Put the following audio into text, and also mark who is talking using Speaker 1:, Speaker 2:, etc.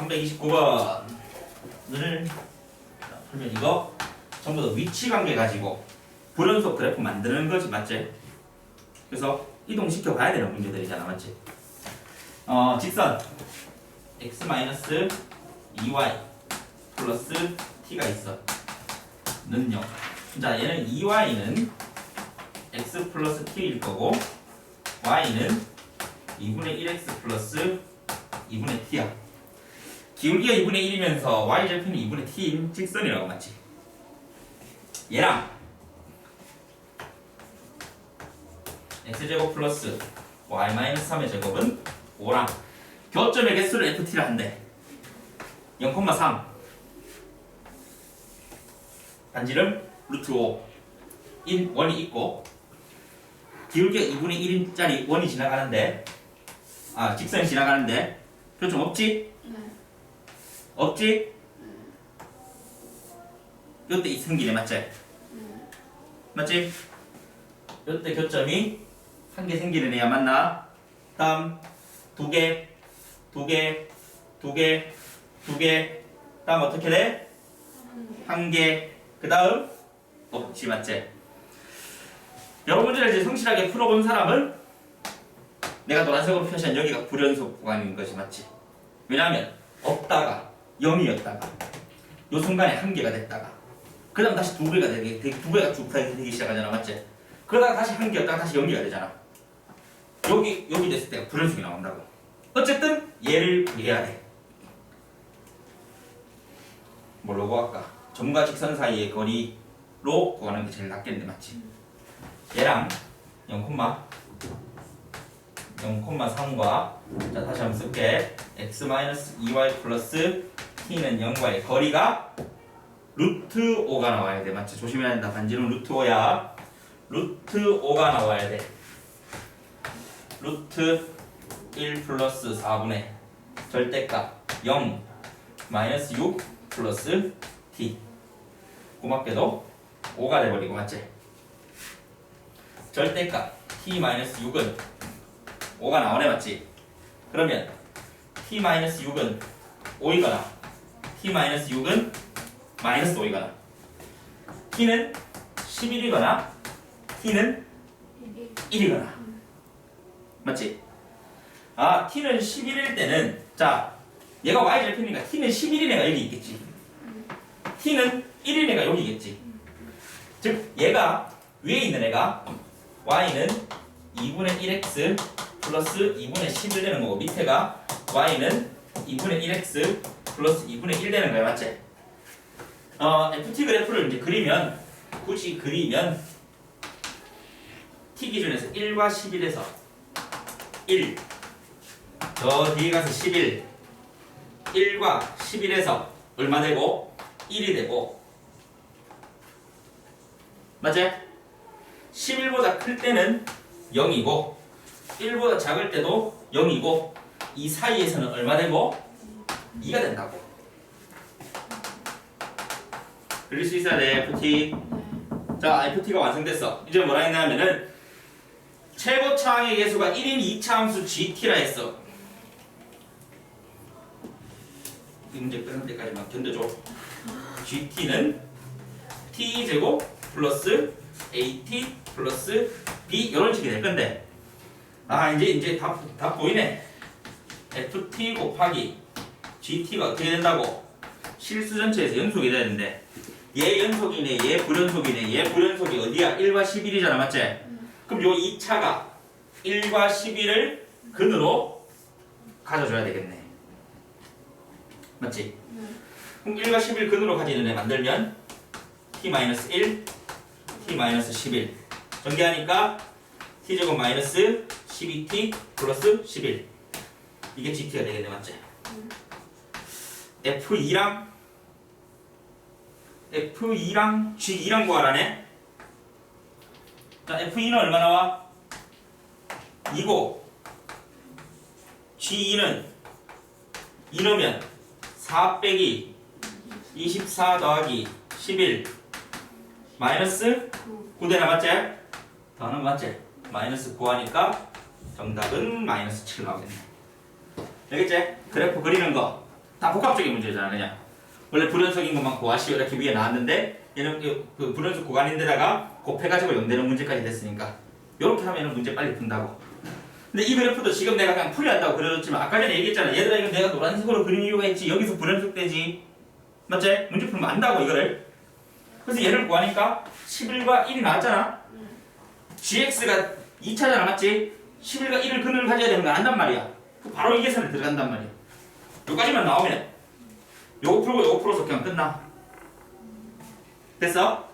Speaker 1: 329번을 풀면 이거 전부 다 위치 관계 가지고 불연속 그래프 만드는 거지 맞지? 그래서 이동시켜 봐야 되는 문제들이잖아 맞지? 어 직선 x 마이너스 2y 플러스 t가 있어 는요 자 얘는 2y는 x 플러스 t일 거고 y는 2분의 1x 플러스 2분의 t야 기울기가 2분의 1이면서 y절편이 2분의 t인 직선이라고 맞지? 얘랑 x제곱 플러스 y 마이너스 3의 제곱은 5랑 교점의 개수를 ft를 한대 0,3 반지름 루트 5 인 원이 있고 기울기가 2분의 1인짜리 원이 지나가는데 아 직선이 지나가는데 교점 없지?
Speaker 2: 네.
Speaker 1: 없지? 요때 이 생기네 맞지? 맞지? 요때 교점이 한 개 생기는 애야 맞나? 다음 두 개, 두 개, 두 개, 두 개. 다음 어떻게 돼? 한 개. 그 다음 없지 맞지? 여러 문제를 이제 성실하게 풀어본 사람은 내가 노란색으로 표시한 여기가 불연속 구간인 것이 맞지? 왜냐하면 없다가 0이었다가 요 순간에 한 개가 됐다가 그 다음 다시 두 개가 되기 두 개가 쭉 되기 시작하잖아 맞지? 그러다가 다시 한 개였다가 다시 0개가 되잖아 여기 여기 됐을 때가 불연속이 나온다고 어쨌든 얘를 구해야 돼 뭘로 구할까? 점과 직선 사이의 거리로 구하는 게 제일 낫겠는데 맞지? 얘랑 0, 0,3과 자 다시 한번 쓸게 x 2y 플러스 t는 0과의 거리가 루트 5가 나와야 돼 맞지? 조심해야 된다 반지름 루트 5야 루트 5가 나와야 돼 루트 1 플러스 4분의 절대값 0 마이너스 6 플러스 t 고맙게도 5가 돼버리고 맞지? 절대값 t 마이너스 6은 5가 나오네 맞지? 그러면 t 마이너스 6은 5이거나 t 마이너스 6은 마이너스 5이거나 t는 11이거나 t는 1이거나. 맞지? 아 t는 11일 때는 자 얘가 y절편이니까 t는 11인 애가 여기 있겠지. T는 1인 애가 여기 있겠지. 즉 얘가 위에 있는 애가 y는 2분의 1x 플러스 2분의 11 되는 거고 밑에가 y는 2분의 1x 플러스 2분의 1 되는 거야 맞지? 어 ft 그래프를 이제 그리면 굳이 그리면 t 기준에서 1과 11에서 1, 저 뒤에 가서 11, 1과 11에서 얼마 되고 1이 되고 맞지? 11보다 클 때는 0이고 1보다 작을 때도 0이고 이 사이에서는 얼마 되고 2가 된다고. 그릴 수 있어야 돼 FT 자 FT가 완성됐어. 이제 뭐라 했냐면은 최고 차항의 개수가 1인 2차 함수 GT라 했어. 이 문제 끝날 때까지만 견뎌줘. GT는 T제곱 플러스 AT 플러스 B 이런 식이 될 건데. 아 이제 이제 다, 다 보이네. FT 곱하기 GT가 어떻게 된다고 실수 전체에서 연속이 되는데 얘 연속이네 얘 불연속이네 얘 불연속이 어디야 1과 11이잖아 맞지? 그럼 요 2차가 1과 11을 근으로 가져줘야 되겠네 맞지? 그럼 1과 11 근으로 가지는 애 만들면 t-1 t-11 전개하니까 t제곱 마이너스 12t 플러스 11 이게 gt가 되겠네 맞지? F2랑 f2랑 g2랑 구하라네 자 f2는 얼마 나와? 2고 g2는 2 넣으면 4 빼기 24 더하기 11 마이너스 9대 남았지? 더하는 거 맞지? 마이너스 9 하니까 정답은 마이너스 7 나오겠네 알겠지? 그래프 그리는 거 다 복합적인 문제잖아 그냥 원래 불연속인 것만 구하시오 이렇게 위에 나왔는데 얘는 그- 그 불연속 구간인데다가 곱해가지고 연대는 문제까지 됐으니까 이렇게 하면은 문제 빨리 푼다고. 근데 이 그래프도 지금 내가 그냥 풀이 한다고 그려줬지만 아까 전에 얘기했잖아. 얘들아 이거 내가 노란색으로 그린 이유가 있지. 여기서 불연속 되지. 맞지? 문제 풀면 안다고 이거를. 그래서 얘를 구하니까 11과 1이 나왔잖아. gx가 2차잖아 맞지? 11과 1을 근을 가져야 되는 거 안단 말이야. 바로 이 계산에 들어간단 말이야 여기까지만 나오면 요거 풀고 요거 풀어서 그냥 끝나 됐어?